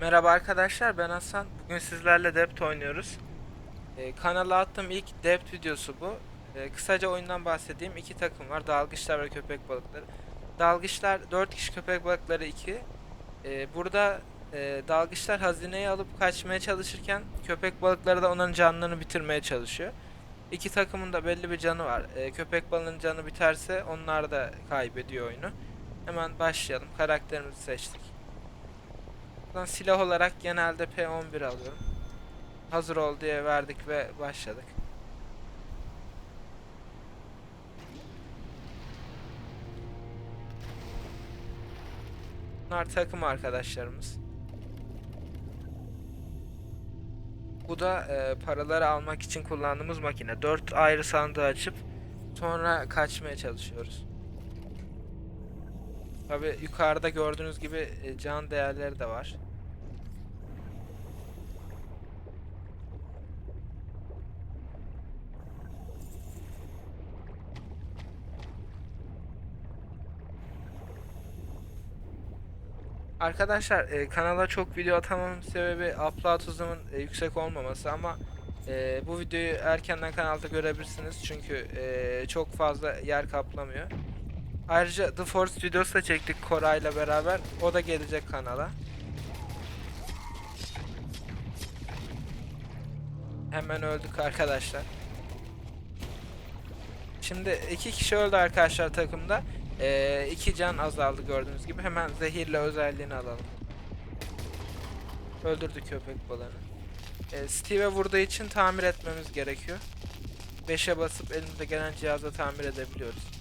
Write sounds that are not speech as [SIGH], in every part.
Merhaba arkadaşlar ben Hasan. Bugün sizlerle Dept oynuyoruz. Ee, kanala attığım ilk Dept videosu bu. Ee, kısaca oyundan bahsedeyim. İki takım var. Dalgıçlar ve köpek balıkları. Dalgıçlar 4 kişi köpek balıkları 2. Ee, burada e, dalgıçlar hazineyi alıp kaçmaya çalışırken köpek balıkları da onların canlarını bitirmeye çalışıyor. İki takımın da belli bir canı var. Ee, köpek balığının canı biterse onlar da kaybediyor oyunu. Hemen başlayalım. Karakterimizi seçtik. Buradan silah olarak genelde P11 alıyorum. Hazır ol diye verdik ve başladık. Bunlar takım arkadaşlarımız. Bu da e, paraları almak için kullandığımız makine. 4 ayrı sandığı açıp sonra kaçmaya çalışıyoruz. Tabi yukarıda gördüğünüz gibi e, can değerleri de var. Arkadaşlar e, kanala çok video atamamın sebebi upload hızımın e, yüksek olmaması ama e, bu videoyu erkenden kanalda görebilirsiniz çünkü e, çok fazla yer kaplamıyor. Ayrıca The Force videosu da çektik Koray'la beraber. O da gelecek kanala. Hemen öldük arkadaşlar. Şimdi iki kişi öldü arkadaşlar takımda. Ee, iki can azaldı gördüğünüz gibi. Hemen zehirle özelliğini alalım. Öldürdük köpek balığını. Ee, Steve'e vurduğu için tamir etmemiz gerekiyor. 5'e basıp elimize gelen cihazla tamir edebiliyoruz.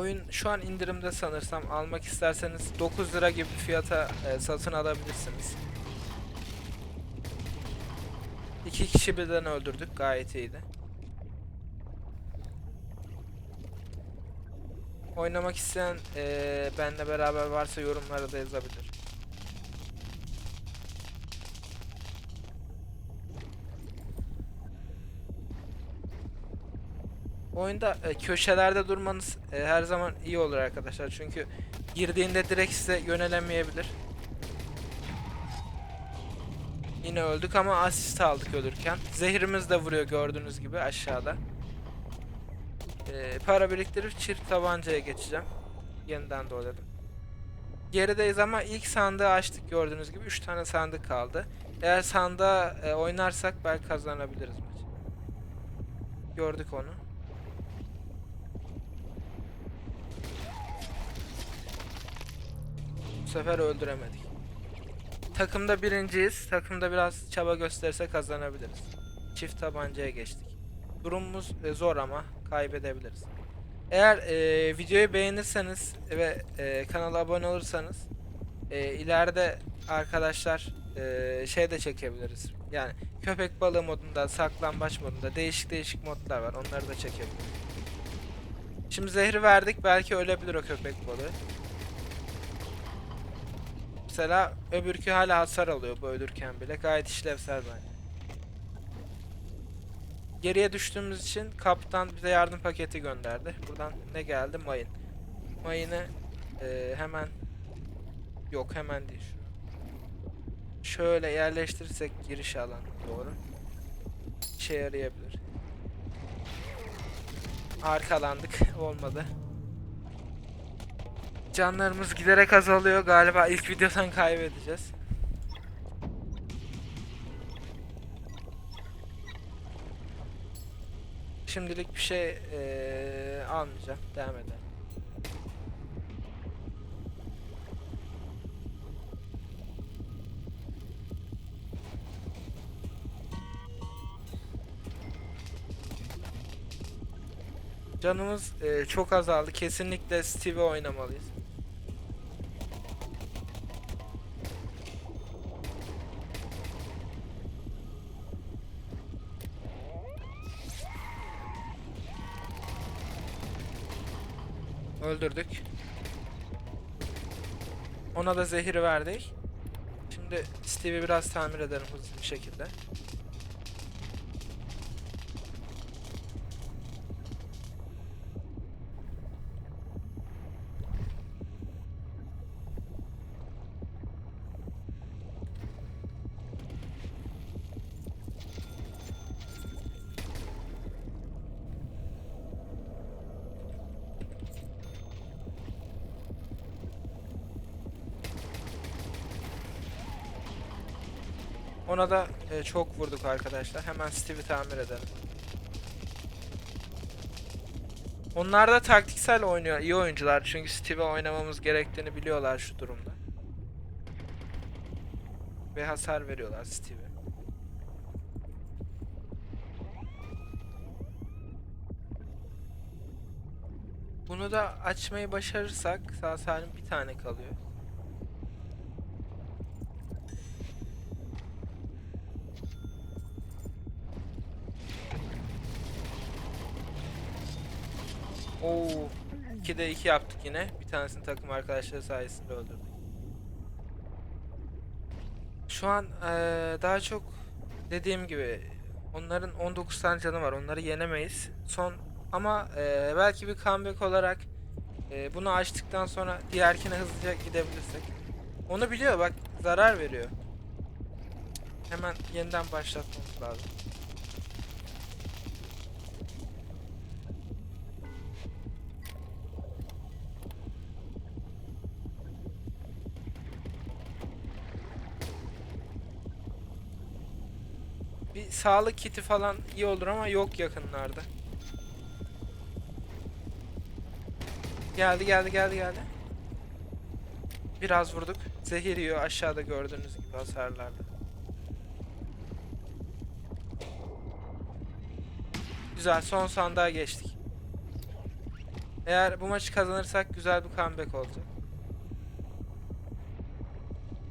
Oyun şu an indirimde sanırsam almak isterseniz 9 lira gibi fiyata e, satın alabilirsiniz. İki kişi birden öldürdük gayet iyiydi. Oynamak isteyen e, benle beraber varsa yorumlara da yazabilir. Oyunda e, köşelerde durmanız e, her zaman iyi olur arkadaşlar. Çünkü girdiğinde direkt size yönelemeyebilir. Yine öldük ama asist aldık ölürken. Zehrimiz de vuruyor gördüğünüz gibi aşağıda. E, para biriktirip çift tabancaya geçeceğim. Yeniden doğradım. Gerideyiz ama ilk sandığı açtık gördüğünüz gibi. 3 tane sandık kaldı. Eğer sandığa e, oynarsak belki kazanabiliriz maçı. Gördük onu. Sefer öldüremedik. Takımda birinciyiz. Takımda biraz çaba gösterirse kazanabiliriz. Çift tabancaya geçtik. Durumumuz e, zor ama kaybedebiliriz. Eğer e, videoyu beğenirseniz ve e, kanala abone olursanız e, ileride arkadaşlar e, şey de çekebiliriz. Yani köpek balığı modunda, saklambaç modunda değişik değişik modlar var. Onları da çekebiliriz. Şimdi zehri verdik. Belki ölebilir o köpek balığı. Mesela öbürkü hala hasar alıyor bu ölürken bile. Gayet işlevsel bence. Geriye düştüğümüz için kaptan bize yardım paketi gönderdi. Buradan ne geldi? Mayın. Mayını eee, hemen yok hemen değil. Şöyle yerleştirirsek giriş alanı doğru. İşe yarayabilir. Arkalandık. [LAUGHS] Olmadı. Canlarımız giderek azalıyor. Galiba ilk videodan kaybedeceğiz. Şimdilik bir şey eee, almayacağım. Devam edelim. Canımız eee, çok azaldı. Kesinlikle Steve oynamalıyız. Öldürdük. Ona da zehir verdik. Şimdi Steve'i biraz tamir edelim hızlı bir şekilde. Ona da e, çok vurduk arkadaşlar. Hemen Steve'i tamir edelim. Onlar da taktiksel oynuyor. iyi oyuncular. Çünkü Steve'e oynamamız gerektiğini biliyorlar şu durumda. Ve hasar veriyorlar Steve'e. Bunu da açmayı başarırsak sağ salim bir tane kalıyor. Oo, 2'de 2 yaptık yine. Bir tanesini takım arkadaşları sayesinde öldürdük. Şu an eee, daha çok dediğim gibi onların 19 tane canı var. Onları yenemeyiz. Son ama eee, belki bir comeback olarak eee, bunu açtıktan sonra diğerkine hızlıca gidebilirsek. Onu biliyor bak zarar veriyor. Hemen yeniden başlatmamız lazım. Bir sağlık kiti falan iyi olur ama yok yakınlarda. Geldi geldi geldi geldi. Biraz vurduk. Zehir yiyor aşağıda gördüğünüz gibi hasarlarda. Güzel son sandığa geçtik. Eğer bu maçı kazanırsak güzel bir comeback olacak.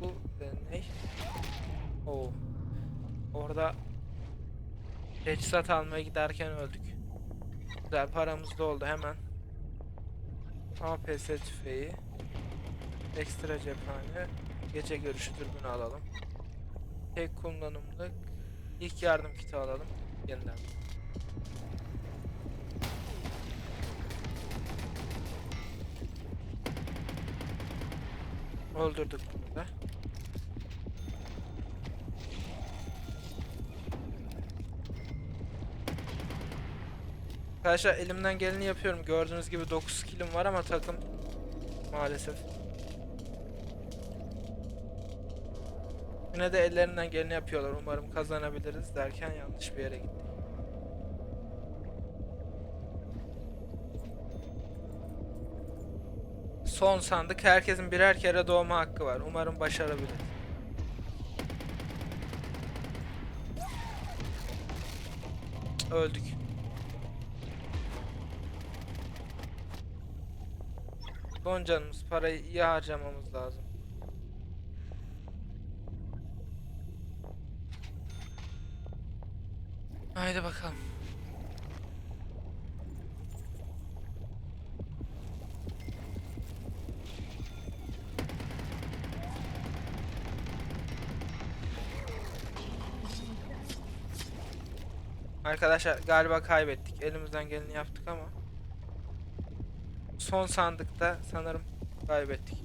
Bu e, ne? Oo. Orada teçhizat almaya giderken öldük. Güzel paramız da oldu hemen. APS tüfeği. Ekstra cephane. Gece görüşü dürbünü alalım. Tek kullanımlık. ilk yardım kiti alalım. Yeniden. Öldürdük bunu da. Arkadaşlar elimden geleni yapıyorum. Gördüğünüz gibi 9 kilim var ama takım maalesef. Yine de ellerinden geleni yapıyorlar. Umarım kazanabiliriz derken yanlış bir yere gittik. Son sandık. Herkesin birer kere doğma hakkı var. Umarım başarabilir. Öldük. Son canımız. Parayı iyi harcamamız lazım. Haydi bakalım. Arkadaşlar galiba kaybettik. Elimizden geleni yaptık ama son sandıkta sanırım kaybettik.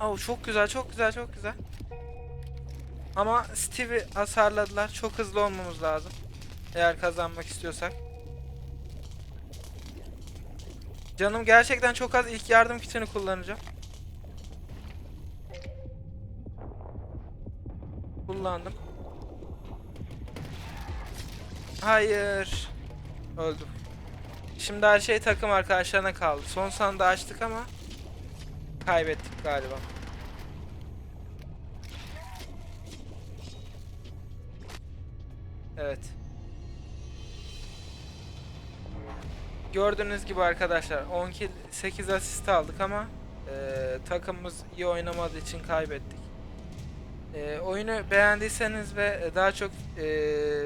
Oh çok güzel, çok güzel, çok güzel. Ama Steve'i hasarladılar. Çok hızlı olmamız lazım. Eğer kazanmak istiyorsak. Canım gerçekten çok az ilk yardım kitini kullanacağım. Kullandım. Hayır. Öldüm. Şimdi her şey takım arkadaşlarına kaldı. Son sandığı açtık ama kaybettik galiba. Evet. Gördüğünüz gibi arkadaşlar 10 kill 8 asist aldık ama e, takımımız iyi oynamadığı için kaybettik. E, oyunu beğendiyseniz ve daha çok e,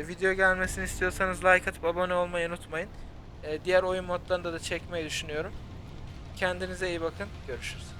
video gelmesini istiyorsanız like atıp abone olmayı unutmayın. E, diğer oyun modlarında da çekmeyi düşünüyorum. Kendinize iyi bakın. Görüşürüz.